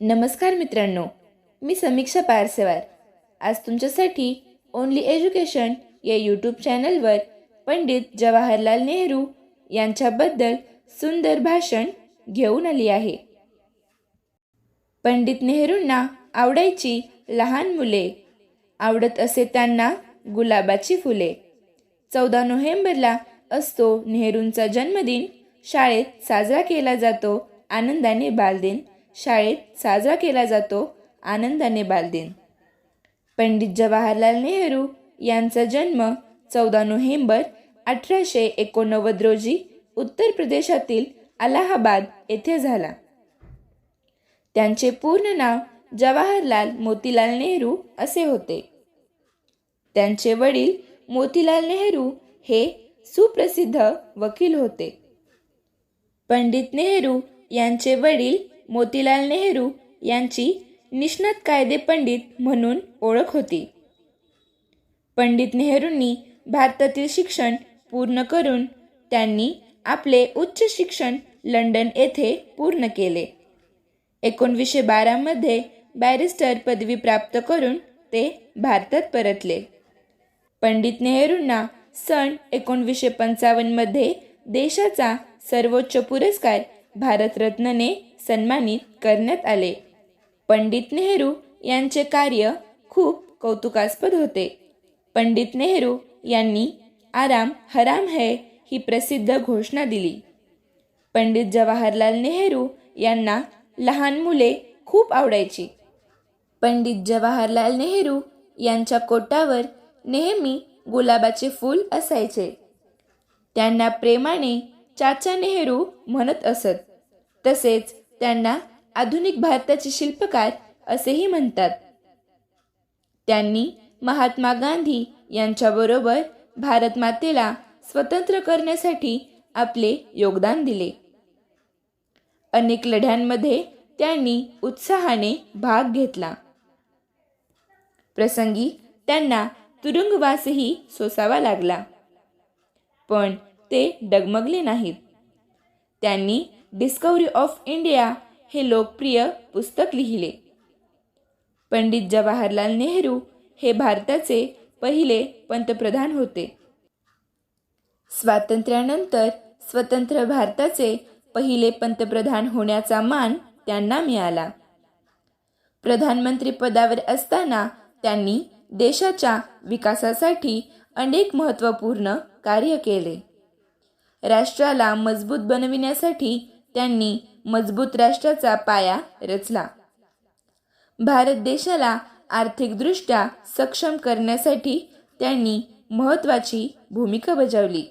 नमस्कार मित्रांनो मी समीक्षा पारसेवार. आज तुमच्यासाठी ओनली एज्युकेशन या यूट्यूब चॅनलवर पंडित जवाहरलाल नेहरू यांच्याबद्दल सुंदर भाषण घेऊन आली आहे. पंडित नेहरूंना आवडायची लहान मुले. आवडत असे त्यांना गुलाबाची फुले. चौदा नोव्हेंबरला असतो नेहरूंचा जन्मदिन. शाळेत साजरा केला जातो. आनंदाने बालदिन. शाळेत साजरा केला जातो आनंदाने बालदिन. पंडित जवाहरलाल नेहरू यांचा जन्म चौदा नोव्हेंबर अठराशे एकोणनव्वद रोजी उत्तर प्रदेशातील अलाहाबाद येथे झाला. त्यांचे पूर्ण नाव जवाहरलाल मोतीलाल नेहरू असे होते. त्यांचे वडील मोतीलाल नेहरू हे सुप्रसिद्ध वकील होते. पंडित नेहरू यांचे वडील मोतीलाल नेहरू यांची निष्णात कायदे पंडित म्हणून ओळख होती. पंडित नेहरूंनी भारतातील शिक्षण पूर्ण करून त्यांनी आपले उच्च शिक्षण लंडन येथे पूर्ण केले. एकोणवीसशे बारामध्ये बॅरिस्टर पदवी प्राप्त करून ते भारतात परतले. पंडित नेहरूंना सन एकोणवीसशे पंचावन्नमध्ये देशाचा सर्वोच्च पुरस्कार भारतरत्नने सन्मानित करण्यात आले. पंडित नेहरू यांचे कार्य खूप कौतुकास्पद होते. पंडित नेहरू यांनी आराम हराम है ही प्रसिद्ध घोषणा दिली. पंडित जवाहरलाल नेहरू यांना लहान मुले खूप आवडायची. पंडित जवाहरलाल नेहरू यांच्या कोटावर नेहमी गुलाबाचे फूल असायचे. त्यांना प्रेमाने चाचा नेहरू म्हणत असत. तसेच त्यांना आधुनिक भारताचे शिल्पकार असेही म्हणतात. त्यांनी महात्मा गांधी यांच्याबरोबर भारत मातेला स्वतंत्र करण्यासाठी आपले योगदान दिले. अनेक लढ्यांमध्ये त्यांनी उत्साहाने भाग घेतला. प्रसंगी त्यांना तुरुंगवासही सोसावा लागला. पण ते डगमगले नाहीत. त्यांनी डिस्कवरी ऑफ इंडिया हे लोकप्रिय पुस्तक लिहिले. पंडित जवाहरलाल नेहरू हे भारताचे पहिले पंतप्रधान होते. स्वातंत्र्यानंतर स्वतंत्र भारताचे पहिले पंतप्रधान होण्याचा मान त्यांना मिळाला. प्रधानमंत्री पदावर असताना त्यांनी देशाच्या विकासासाठी अनेक महत्त्वपूर्ण कार्य केले. राष्ट्राला मजबूत बनविण्यासाठी त्यांनी मजबूत राष्ट्राचा पाया रचला. भारत देशाला आर्थिकदृष्ट्या सक्षम करण्यासाठी त्यांनी महत्त्वाची भूमिका बजावली.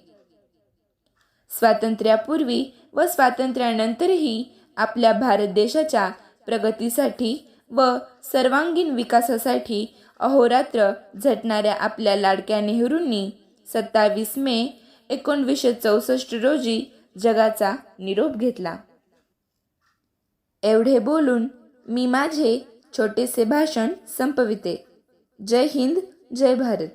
स्वातंत्र्यापूर्वी व स्वातंत्र्यानंतरही आपल्या भारत देशाच्या प्रगतीसाठी व सर्वांगीण विकासासाठी अहोरात्र झटणाऱ्या आपल्या लाडक्या नेहरूंनी सत्तावीस मे एकोणवीसशे चौसष्ट रोजी जगाचा निरोप घेतला. एवढे बोलून मी माझे छोटेसे भाषण संपविते. जय हिंद जय भारत.